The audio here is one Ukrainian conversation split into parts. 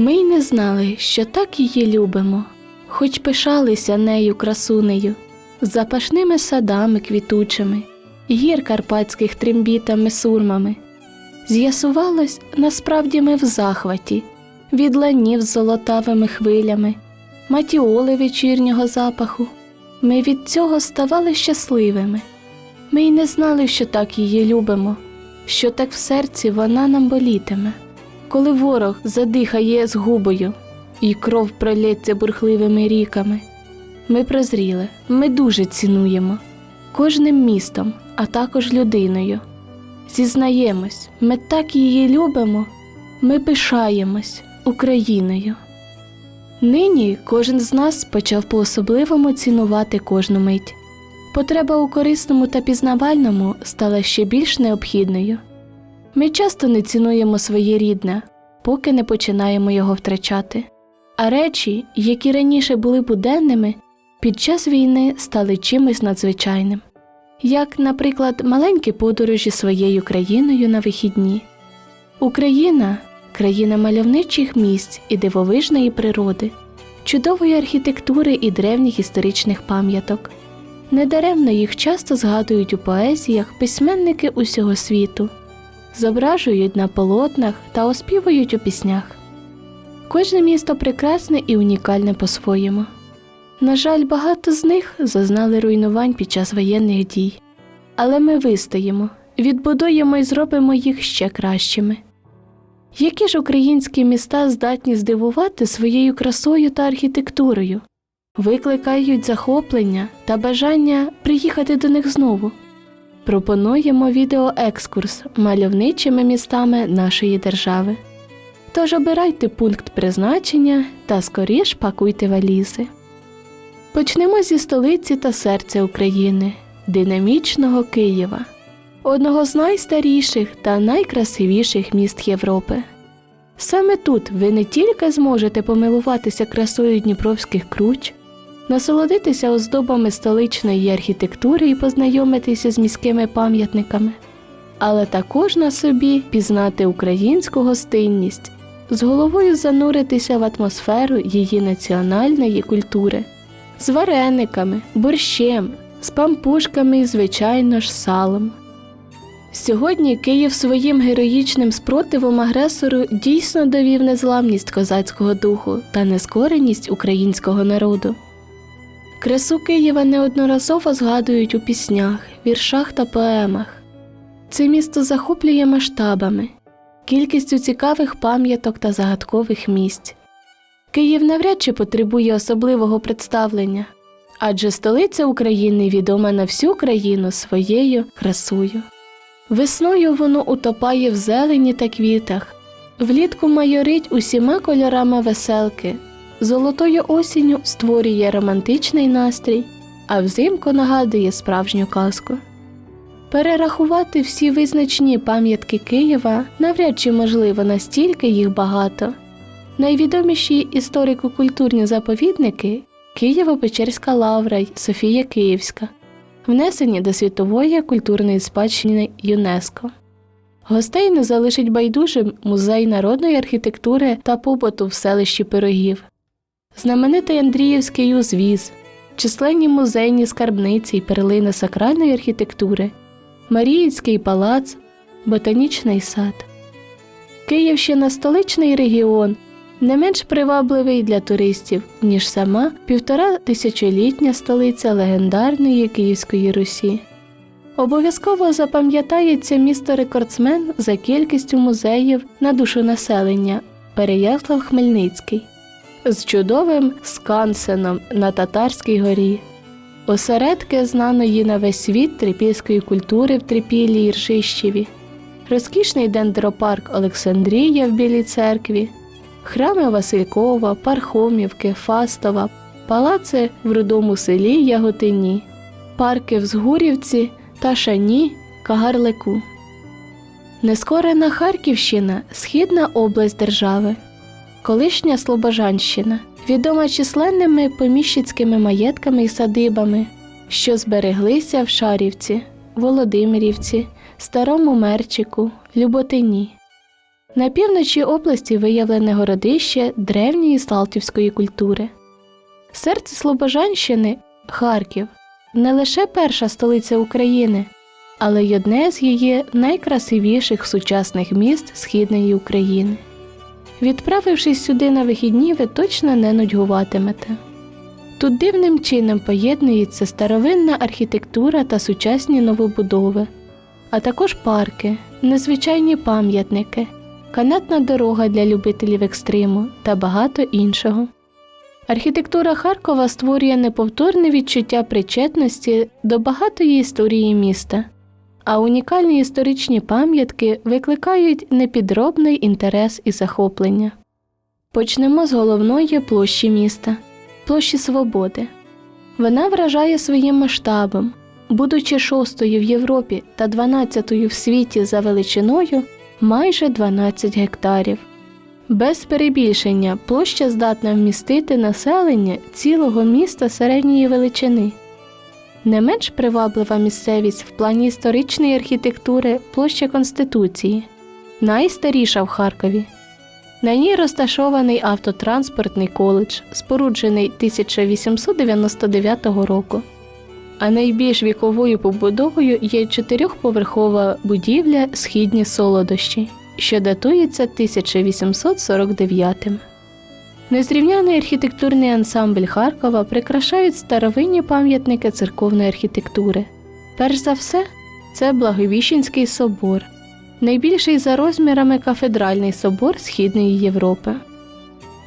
Ми й не знали, що так її любимо, хоч пишалися нею красунею, запашними садами квітучими, гір карпатських трембітами сурмами. З'ясувалось, насправді ми в захваті, від ланів з золотавими хвилями, матіоли вечірнього запаху. Ми від цього ставали щасливими. Ми й не знали, що так її любимо, що так в серці вона нам болітиме. Коли ворог задихає згубою, і кров пролється бурхливими ріками. Ми прозріли, ми дуже цінуємо кожним містом, а також людиною. Зізнаємось, ми так її любимо, ми пишаємось Україною. Нині кожен з нас почав по-особливому цінувати кожну мить. Потреба у корисному та пізнавальному стала ще більш необхідною. Ми часто не цінуємо своє рідне, поки не починаємо його втрачати. А речі, які раніше були буденними, під час війни стали чимось надзвичайним, як, наприклад, маленькі подорожі своєю країною на вихідні. Україна країна мальовничих місць і дивовижної природи, чудової архітектури і древніх історичних пам'яток. Недаремно їх часто згадують у поезіях письменники усього світу, зображують на полотнах та оспівують у піснях. Кожне місто прекрасне і унікальне по-своєму. На жаль, багато з них зазнали руйнувань під час воєнних дій, але ми вистоїмо, відбудуємо і зробимо їх ще кращими. Які ж українські міста здатні здивувати своєю красою та архітектурою, викликають захоплення та бажання приїхати до них знову? Пропонуємо відеоекскурс мальовничими містами нашої держави. Тож обирайте пункт призначення та скоріш пакуйте валізи. Почнемо зі столиці та серця України, динамічного Києва, одного з найстаріших та найкрасивіших міст Європи. Саме тут ви не тільки зможете помилуватися красою дніпровських круч, насолодитися оздобами столичної архітектури і познайомитися з міськими пам'ятниками, але також на собі пізнати українську гостинність, з головою зануритися в атмосферу її національної культури, з варениками, борщем, з пампушками і, звичайно ж, салом. Сьогодні Київ своїм героїчним спротивом агресору дійсно довів незламність козацького духу та нескореність українського народу. Красу Києва неодноразово згадують у піснях, віршах та поемах. Це місто захоплює масштабами, кількістю цікавих пам'яток та загадкових місць. Київ навряд чи потребує особливого представлення, адже столиця України відома на всю країну своєю красою. Весною воно утопає в зелені та квітах, влітку майорить усіма кольорами веселки, золотою осінню створює романтичний настрій, а взимку нагадує справжню казку. Перерахувати всі визначні пам'ятки Києва навряд чи можливо настільки їх багато. Найвідоміші історико-культурні заповідники Києво-Печерська лавра й Софія Київська внесені до світової культурної спадщини ЮНЕСКО. Гостей не залишить байдужим музей народної архітектури та побуту в селищі Пирогів, знаменитий Андріївський узвіз, численні музейні скарбниці й перлини сакральної архітектури, Маріїнський палац, ботанічний сад. Київщина столичний регіон, не менш привабливий для туристів, ніж сама півтора тисячолітня столиця легендарної Київської Русі. Обов'язково запам'ятається місто рекордсмен за кількістю музеїв на душу населення Переяслав Хмельницький з чудовим скансеном на Татарській горі, осередки знаної на весь світ трипільської культури в Трипілі і Ржищеві, розкішний дендропарк Олександрія в Білій церкві, храми Василькова, Пархомівки, Фастова, палаци в рудому селі Яготині, парки в Згурівці та Шані Кагарлику. Нескорена Харківщина східна область держави, колишня Слобожанщина, відома численними поміщицькими маєтками і садибами, що збереглися в Шарівці, Володимирівці, Старому Мерчику, Люботині. На півночі області виявлене городище древньої салтівської культури. Серце Слобожанщини Харків не лише перша столиця України, але й одне з її найкрасивіших сучасних міст Східної України. Відправившись сюди на вихідні, ви точно не нудьгуватимете. Тут дивним чином поєднується старовинна архітектура та сучасні новобудови, а також парки, незвичайні пам'ятники, канатна дорога для любителів екстриму та багато іншого. Архітектура Харкова створює неповторне відчуття причетності до багатої історії міста, а унікальні історичні пам'ятки викликають непідробний інтерес і захоплення. Почнемо з головної площі міста площі Свободи. Вона вражає своїм масштабом, будучи шостою в Європі та дванадцятою в світі за величиною майже 12 гектарів. Без перебільшення площа здатна вмістити населення цілого міста середньої величини. Не менш приваблива місцевість в плані історичної архітектури площа Конституції, найстаріша в Харкові. На ній розташований автотранспортний коледж, споруджений 1899 року. А найбільш віковою побудовою є чотирьохповерхова будівля Східні солодощі, що датується 1849. Незрівняний архітектурний ансамбль Харкова прикрашають старовинні пам'ятники церковної архітектури. Перш за все, це Благовіщенський собор, найбільший за розмірами кафедральний собор Східної Європи,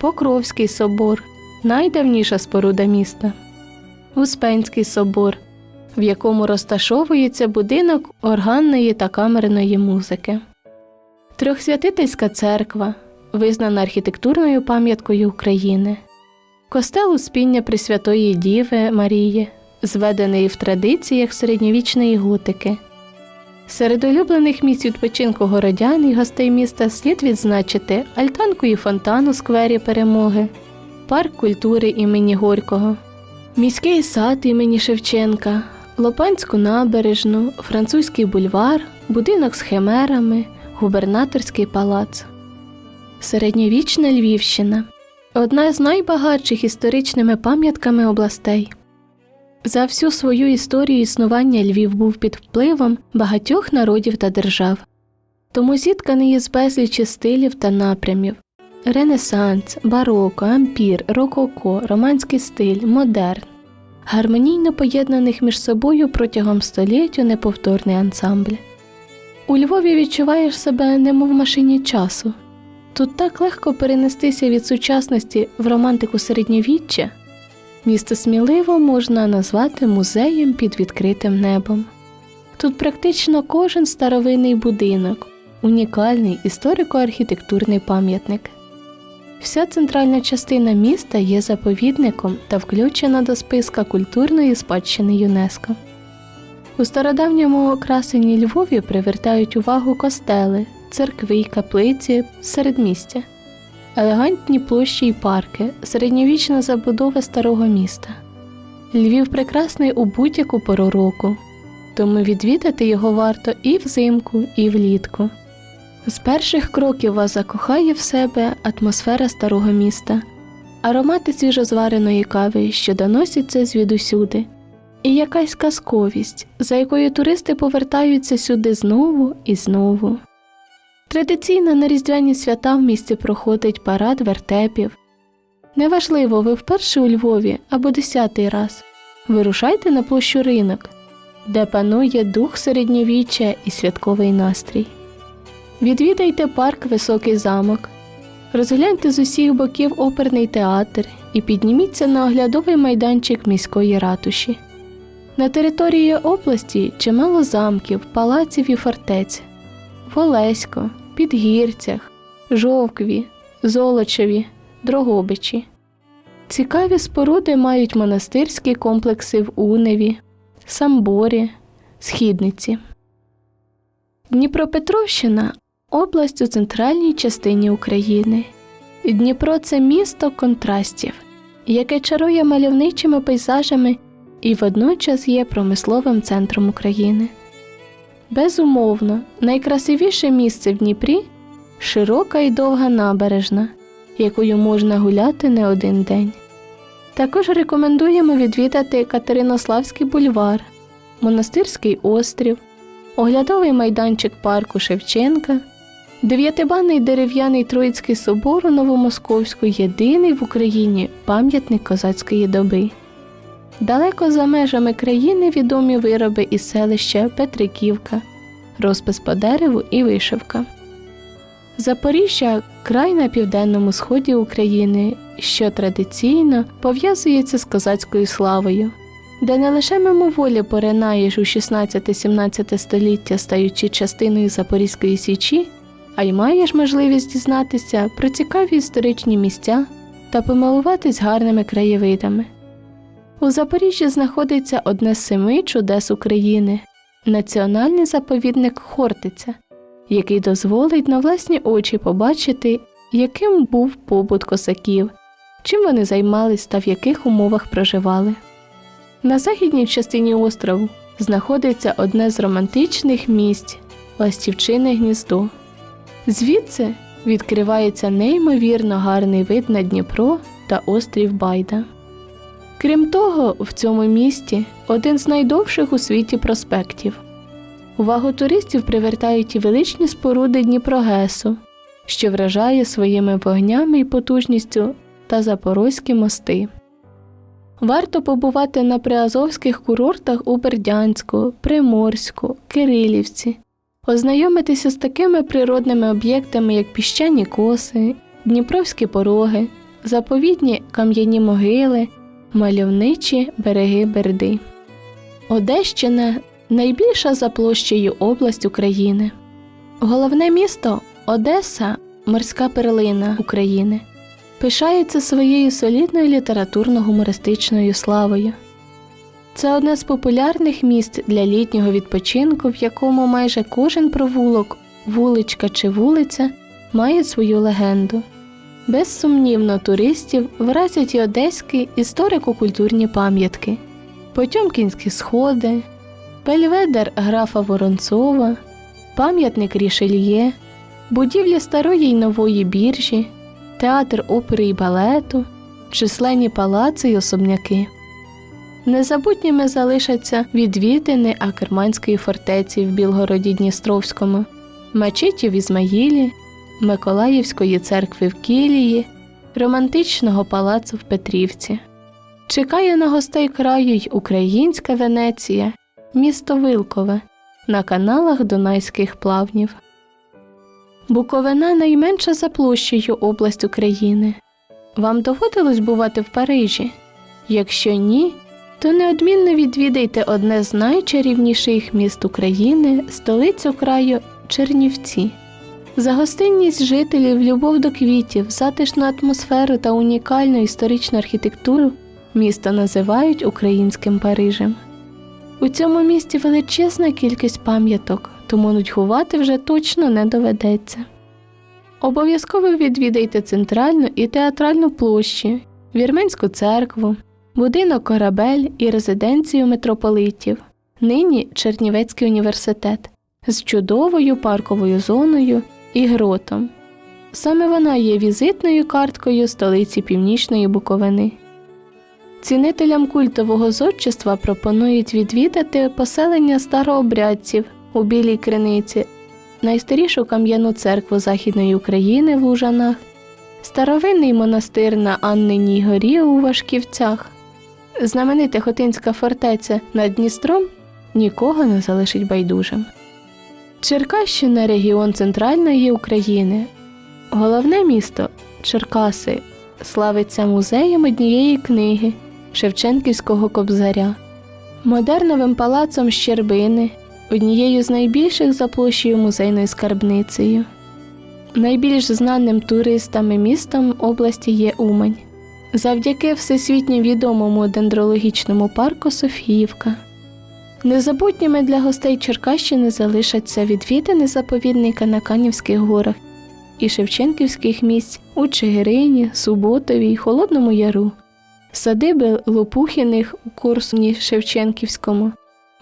Покровський собор найдавніша споруда міста, Успенський собор, в якому розташовується будинок органної та камерної музики, Трьохсвятительська церква, визнана архітектурною пам'яткою України, костел Успіння Пресвятої Діви Марії, зведений в традиціях середньовічної готики. Серед улюблених місць відпочинку городян і гостей міста слід відзначити альтанку і фонтан у сквері перемоги, парк культури імені Горького, міський сад імені Шевченка, Лопанську набережну, французький бульвар, будинок з химерами, губернаторський палац. Середньовічна Львівщина одна з найбагатших історичними пам'ятками областей. За всю свою історію існування Львів був під впливом багатьох народів та держав, тому зітканий із безлічі стилів та напрямів Ренесанс, бароко, ампір, рококо, романський стиль, модерн, гармонійно поєднаних між собою протягом століття неповторний ансамбль. У Львові відчуваєш себе немов машині часу. Тут так легко перенестися від сучасності в романтику середньовіччя. Місто сміливо можна назвати музеєм під відкритим небом. Тут практично кожен старовинний будинок, унікальний історико-архітектурний пам'ятник. Вся центральна частина міста є заповідником та включена до списка культурної спадщини ЮНЕСКО. У стародавньому красені Львові привертають увагу костели, церкви й каплиці середмістя елегантні площі й парки, середньовічна забудова старого міста. Львів прекрасний у будь-яку пору року, тому відвідати його варто і взимку, і влітку. З перших кроків вас закохає в себе атмосфера старого міста, аромати свіжозвареної кави, що доносяться звідусюди, і якась казковість, за якою туристи повертаються сюди знову і знову. Традиційно на різдвяні свята в місті проходить парад вертепів. Неважливо, ви вперше у Львові або десятий раз. Вирушайте на площу ринок, де панує дух середньовіччя і святковий настрій. Відвідайте парк Високий замок, розгляньте з усіх боків оперний театр і підніміться на оглядовий майданчик міської ратуші. На території області чимало замків, палаців і фортець. Волесько, Підгірцях, Жовкві, Золочеві, Дрогобичі. Цікаві споруди мають монастирські комплекси в Уневі, Самборі, Східниці. Дніпропетровщина область у центральній частині України. Дніпро це місто контрастів, яке чарує мальовничими пейзажами і водночас є промисловим центром України. Безумовно, найкрасивіше місце в Дніпрі широка і довга набережна, якою можна гуляти не один день. Також рекомендуємо відвідати Катеринославський бульвар, Монастирський острів, оглядовий майданчик парку Шевченка, дев'ятибанний дерев'яний Троїцький собор у Новомосковську єдиний в Україні пам'ятник козацької доби. Далеко за межами країни відомі вироби із селища Петриківка, розпис по дереву і вишивка. Запоріжжя край на південному сході України, що традиційно пов'язується з козацькою славою, де не лише мимоволі поринаєш у 16-17 століття, стаючи частиною Запорізької січі, а й маєш можливість дізнатися про цікаві історичні місця та помилуватись гарними краєвидами. У Запоріжжі знаходиться одне з семи чудес України національний заповідник Хортиця, який дозволить на власні очі побачити, яким був побут косаків, чим вони займались та в яких умовах проживали. На західній частині острову знаходиться одне з романтичних місць Ластівчине гніздо. Звідси відкривається неймовірно гарний вид на Дніпро та острів Байда. Крім того, в цьому місті один з найдовших у світі проспектів. Увагу туристів привертають і величні споруди Дніпрогесу, що вражає своїми вогнями і потужністю та запорозькі мости. Варто побувати на приазовських курортах у Бердянську, Приморську, Кирилівці, ознайомитися з такими природними об'єктами, як піщані коси, Дніпровські пороги, заповідні кам'яні могили, мальовничі береги Берди. Одещина найбільша за площею область України. Головне місто Одеса морська перлина України. Пишається своєю солідною літературно-гумористичною славою. Це одне з популярних місць для літнього відпочинку, в якому майже кожен провулок, вуличка чи вулиця має свою легенду. Безсумнівно, туристів вразять і одеські історико-культурні пам'ятки, Потьомкінські сходи, Пельведер графа Воронцова, пам'ятник Рішельє, будівлі старої й нової біржі, театр опери і балету, численні палаци й особняки. Незабутніми залишаться відвідини Акерманської фортеці в Білгороді Дністровському, мечеті в Ізмаїлі, Миколаївської церкви в Кілії, романтичного палацу в Петрівці. Чекає на гостей краю й українська Венеція, місто Вилкове на каналах Дунайських плавнів. Буковина найменша за площею область України. Вам доводилось бувати в Парижі? Якщо ні, то неодмінно відвідайте одне з найчарівніших міст України, столицю краю Чернівці. За гостинність жителів, любов до квітів, затишну атмосферу та унікальну історичну архітектуру місто називають українським Парижем. У цьому місті величезна кількість пам'яток, тому нудьгувати вже точно не доведеться. Обов'язково відвідайте центральну і театральну площі, Вірменську церкву, будинок корабель і резиденцію митрополитів, нині Чернівецький університет з чудовою парковою зоною і гротом. Саме вона є візитною карткою столиці Північної Буковини. Цінителям культового зодчества пропонують відвідати поселення старообрядців у Білій Криниці, найстарішу кам'яну церкву Західної України в Лужанах, старовинний монастир на Анниній горі у Вашківцях. Знаменита Хотинська фортеця над Дністром нікого не залишить байдужим. Черкащина регіон центральної України. Головне місто Черкаси славиться музеєм однієї книги Шевченківського кобзаря, модерновим палацом Щербини, однією з найбільших за площею музейною скарбницею. Найбільш знаним туристами містом області є Умань. Завдяки всесвітньо відомому дендрологічному парку Софіївка. Незабутніми для гостей Черкащини залишаться відвідини заповідника на Канівських горах і Шевченківських місць у Чигирині, Суботовій, Холодному Яру, садиби Лопухіних у Корсуні Шевченківському,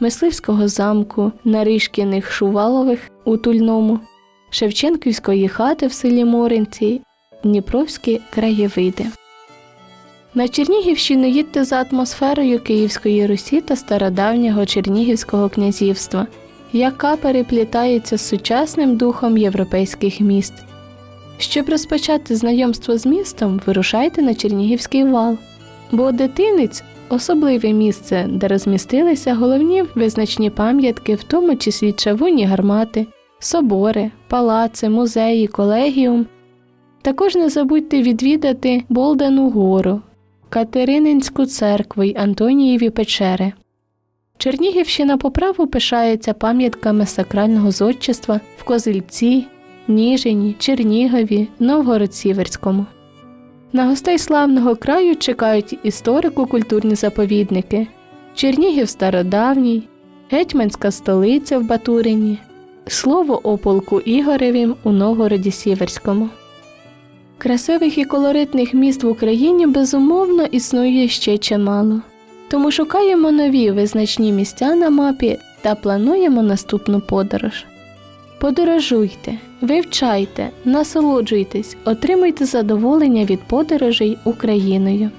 Мисливського замку, Наришкіних Шувалових у Тульному, Шевченківської хати в селі Моринці, Дніпровські краєвиди. На Чернігівщину їдьте за атмосферою Київської Русі та стародавнього Чернігівського князівства, яка переплітається з сучасним духом європейських міст. Щоб розпочати знайомство з містом, вирушайте на Чернігівський вал, бо дитинець особливе місце, де розмістилися головні визначні пам'ятки, в тому числі чавунні гармати, собори, палаци, музеї, колегіум. Також не забудьте відвідати Болдену гору, Катерининську церкву й Антонієві печери. Чернігівщина по праву пишається пам'ятками сакрального зодчества в Козельці, Ніжині, Чернігові, Новгород-Сіверському. На гостей славного краю чекають історико-культурні заповідники, Чернігів стародавній, Гетьманська столиця в Батурині, слово о полку Ігоревім у Новгороді Сіверському. Красивих і колоритних міст в Україні безумовно існує ще чимало. Тому шукаємо нові визначні місця на мапі та плануємо наступну подорож. Подорожуйте, вивчайте, насолоджуйтесь, отримуйте задоволення від подорожей Україною.